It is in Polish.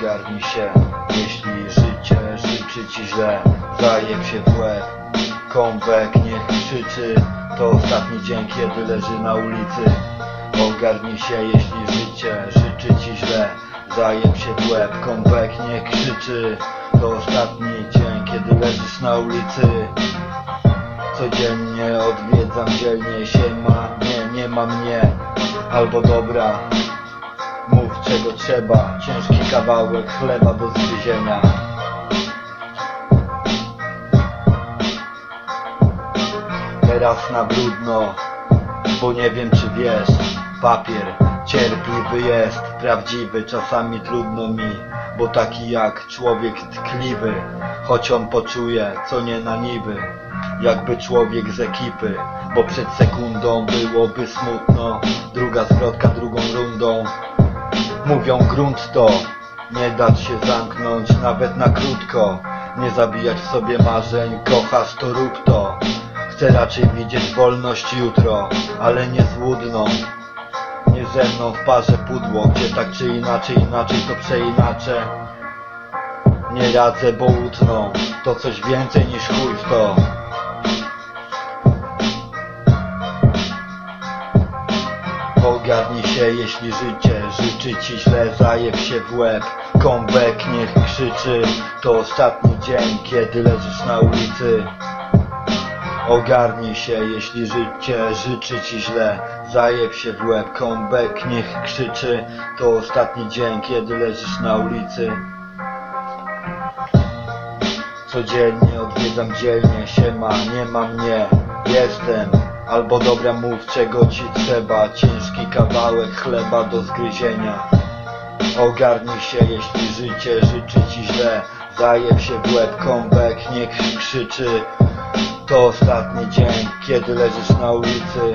Ogarnij się, jeśli życie życzy ci źle Zajeb się w łeb, kąbek niech krzyczy. To ostatni dzień, kiedy leży na ulicy. Ogarnij się, jeśli życie życzy ci źle Zajeb się w łeb, kąbek niech krzyczy. To ostatni dzień, kiedy leżysz na ulicy. Codziennie odwiedzam dzielnie. Się ma Nie, nie ma mnie. Albo dobra czego trzeba. Ciężki kawałek chleba do zgryzienia Teraz na brudno Bo nie wiem czy wiesz Papier cierpliwy jest Prawdziwy, czasami trudno mi Bo taki jak człowiek tkliwy Choć on poczuje, co nie na niby Jakby człowiek z ekipy Bo przed sekundą byłoby smutno Druga zwrotka drugą rundą Mówią grunt to Nie dać się zamknąć nawet na krótko. Nie zabijać w sobie marzeń Kochasz to rób to. Chcę raczej widzieć wolność jutro Ale nie złudną. Nie ze mną w parze pudło Gdzie tak czy inaczej inaczej to przeinaczę. Nie radzę, bo utną. To coś więcej niż chuj w to Ogarnij się, jeśli życie życzy ci źle, zajeb się w łeb. Kąbek niech krzyczy, to ostatni dzień, kiedy leżysz na ulicy. Ogarnij się, jeśli życie życzy ci źle, zajeb się w łeb. Kąbek niech krzyczy, to ostatni dzień, kiedy leżysz na ulicy. Codziennie odwiedzam dzielnie, siema, nie ma mnie, jestem Albo dobra mów czego ci trzeba, ciężki kawałek chleba do zgryzienia. Ogarnij się jeśli życie życzy ci źle. Zajeb się w łeb, kąbek niech krzyczy. To ostatni dzień, kiedy leżysz na ulicy